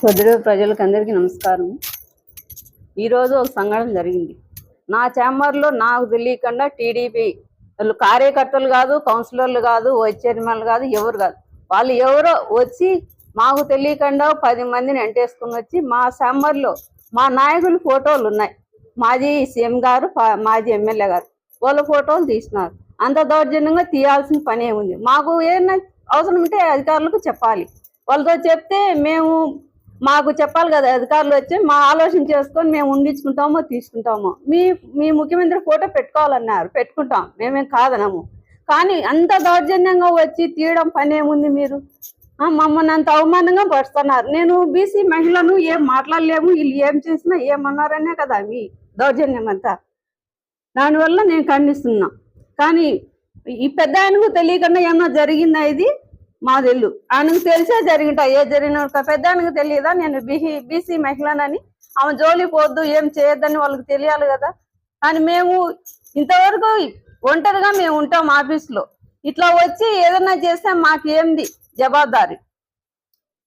పొద్దున ప్రజలకు అందరికీ నమస్కారం ఈరోజు ఒక సంఘటన జరిగింది. నా ఛాంబర్లో నాకు తెలియకుండా టీడీపీ వాళ్ళు కార్యకర్తలు కాదు కౌన్సిలర్లు కాదు వైస్ చైర్మన్లు కాదు ఎవరు కాదు. వాళ్ళు ఎవరో వచ్చి మాకు తెలియకుండా పది మందిని ఎంటేసుకుని వచ్చి మా ఛాంబర్లో మా నాయకుల ఫోటోలు ఉన్నాయి. మాజీ సీఎం గారు మాజీ ఎమ్మెల్యే గారు. వాళ్ళ ఫోటోలు తీసినారు. అంత దౌర్జన్యంగా తీయాల్సిన పని ఏముంది? మాకు ఏమైనా అవసరం ఉంటే అధికారులకు చెప్పాలి. వాళ్ళతో చెప్తే మేము మాకు చెప్పాలి కదా అధికారులు వచ్చి మా ఆలోచన చేసుకొని మేము ఉండించుకుంటామో తీసుకుంటామో. మీ మీ ముఖ్యమంత్రి ఫోటో పెట్టుకోవాలన్నారు పెట్టుకుంటాం. మేమేం కాదనము. కానీ అంత దౌర్జన్యంగా వచ్చి తీయడం పని ఏముంది మీరు? మమ్మల్ని అంత అవమానంగా పడుతున్నారు నేను బీసీ మహిళను ఏం మాట్లాడలేము వీళ్ళు ఏం చేసినా ఏమన్నారనే కదా మీ దౌర్జన్యం అంతా. దానివల్ల నేను ఖండిస్తున్నా. కానీ ఈ పెద్ద ఆయనకు తెలియకుండా ఏమన్నా జరిగిందా ఇది? మాది ఇల్లు ఆయనకు తెలిసే జరిగింటా ఏ జరిగిన పెద్ద ఆయనకు తెలియదా? నేను బీసీ బీసీ మహిళనని. ఆమె జోలి పోద్దు ఏం చేయొద్దని వాళ్ళకి తెలియాలి కదా. కానీ మేము ఇంతవరకు ఒంటరిగా మేము ఉంటాం ఆఫీస్లో. ఇట్లా వచ్చి ఏదైనా చేస్తే మాకేంది? జవాబాదారి.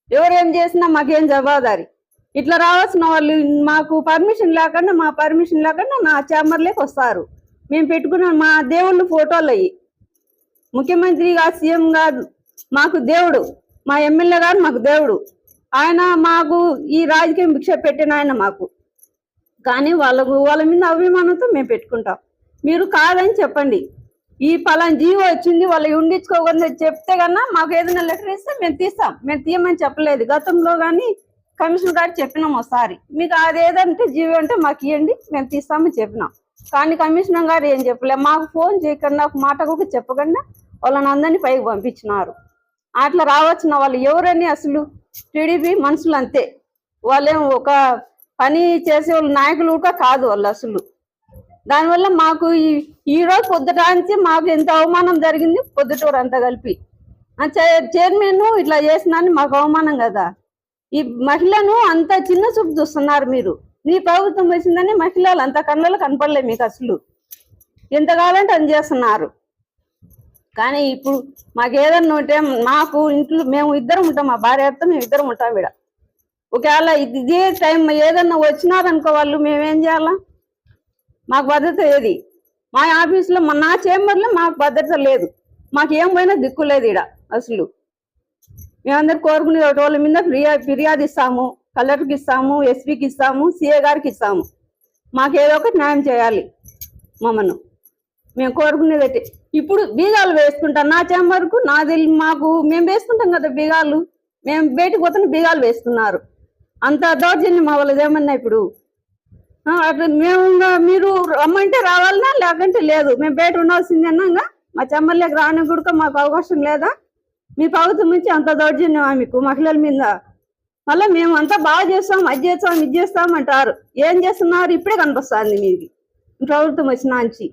ఎవరు ఏం చేసినా మాకేం జవాబాదారి. ఇట్లా రావాల్సిన వాళ్ళు మాకు పర్మిషన్ లేకుండా మా పర్మిషన్ లేకుండా నా ఛాంబర్లోకి వస్తారు. మేము పెట్టుకున్న మా దేవుళ్ళు ఫోటోలు అయ్యి. ముఖ్యమంత్రి సీఎం కాదు మాకు దేవుడు. మా ఎమ్మెల్యే గారు మాకు దేవుడు. ఆయన మాకు ఈ రాజకీయం భిక్ష పెట్టిన ఆయన మాకు. కానీ వాళ్ళకు వాళ్ళ మీద అభిమానంతో మేము పెట్టుకుంటాం. మీరు కాదని చెప్పండి. ఈ పలానా జీవో వచ్చింది వాళ్ళు ఉండించుకోకుండా చెప్తే కన్నా మాకు ఏదైనా లెటర్ ఇస్తే మేము తీస్తాం. మేము తీయమని చెప్పలేదు. గతంలో కానీ కమిషనర్ గారు చెప్పినాం ఒకసారి. మీకు అది ఏదంటే జీవో అంటే మాకు ఇవ్వండి మేము తీస్తామని చెప్పినాం. కానీ కమిషనర్ గారు ఏం చెప్పలేదు మాకు ఫోన్ చేయకుండా ఒక మాట కూడా చెప్పకుండా వాళ్ళని అందరినీ పైకి పంపించినారు. అట్లా రావచ్చిన వాళ్ళు ఎవరని అసలు టీడీపీ మనుషులు అంతే. వాళ్ళేం ఒక పని చేసే వాళ్ళు నాయకులు కూడా కాదు వాళ్ళు అసలు. దానివల్ల మాకు ఈ ఈరోజు పొద్దుటాంచి పొద్దుటానికి మాకు ఎంత అవమానం జరిగింది పొద్దుటూరు అంతా కలిపి. చైర్మన్ ఇట్లా చేసినాన్ని మాకు అవమానం కదా. ఈ మహిళను అంత చిన్న చూపు చూస్తున్నారు మీరు. నీ ప్రభుత్వం వచ్చిందని మహిళలు అంత కళ్ళలో కనపడలే మీకు అసలు. ఎంత కావాలంటే అని చేస్తున్నారు? కానీ ఇప్పుడు మాకు ఏదన్నా ఉంటే మాకు ఇంట్లో మేము ఇద్దరం ఉంటాం మా భార్యతో మేము ఇద్దరం ఉంటాం ఇక్కడ ఒకవేళ ఇదే టైం ఏదన్నా వచ్చినారనుకో వాళ్ళు మేమేం చేయాలా? మాకు భద్రత ఏది? మా ఆఫీస్లో మా నా చేంబర్లో మాకు భద్రత లేదు. మాకు ఏం పోయినా దిక్కు లేదు ఇక్కడ అసలు. మేమందరు కోరుకునే వాళ్ళ మీద ఫిర్యా ఫిర్యాదు ఇస్తాము కలెక్టర్కి ఇస్తాము ఎస్పీకి ఇస్తాము సిఏ గారికి ఇస్తాము. మాకు ఏదో ఒకటి న్యాయం చేయాలి మమ్మను మేము కోరుకునేది అయితే. ఇప్పుడు బీగాలు వేసుకుంటాం నా చేంబర్కు నాది మాకు మేము వేసుకుంటాం కదా బీగాలు. మేము బయటకు పోతున్న బీగాలు వేస్తున్నారు అంత దౌర్జన్యం అవ్వలేదు ఏమన్నా ఇప్పుడు? అట్లా మేము మీరు రమ్మంటే రావాలనా? లేకుంటే లేదు. మేము బయట ఉండాల్సిందేనా ఇంకా మా చెమ్మర్లేకి రావడం కూడా మాకు అవకాశం లేదా? మీ ప్రభుత్వం నుంచి అంత దౌర్జన్యమా మీకు మహిళల మీద? మళ్ళీ మేము అంతా బాగా చేస్తాం అది చేస్తాం ఇది చేస్తాం అంటారు. ఏం చేస్తున్నారు? ఇప్పుడే కనిపిస్తుంది మీది. ప్రభుత్వం వచ్చినాంచి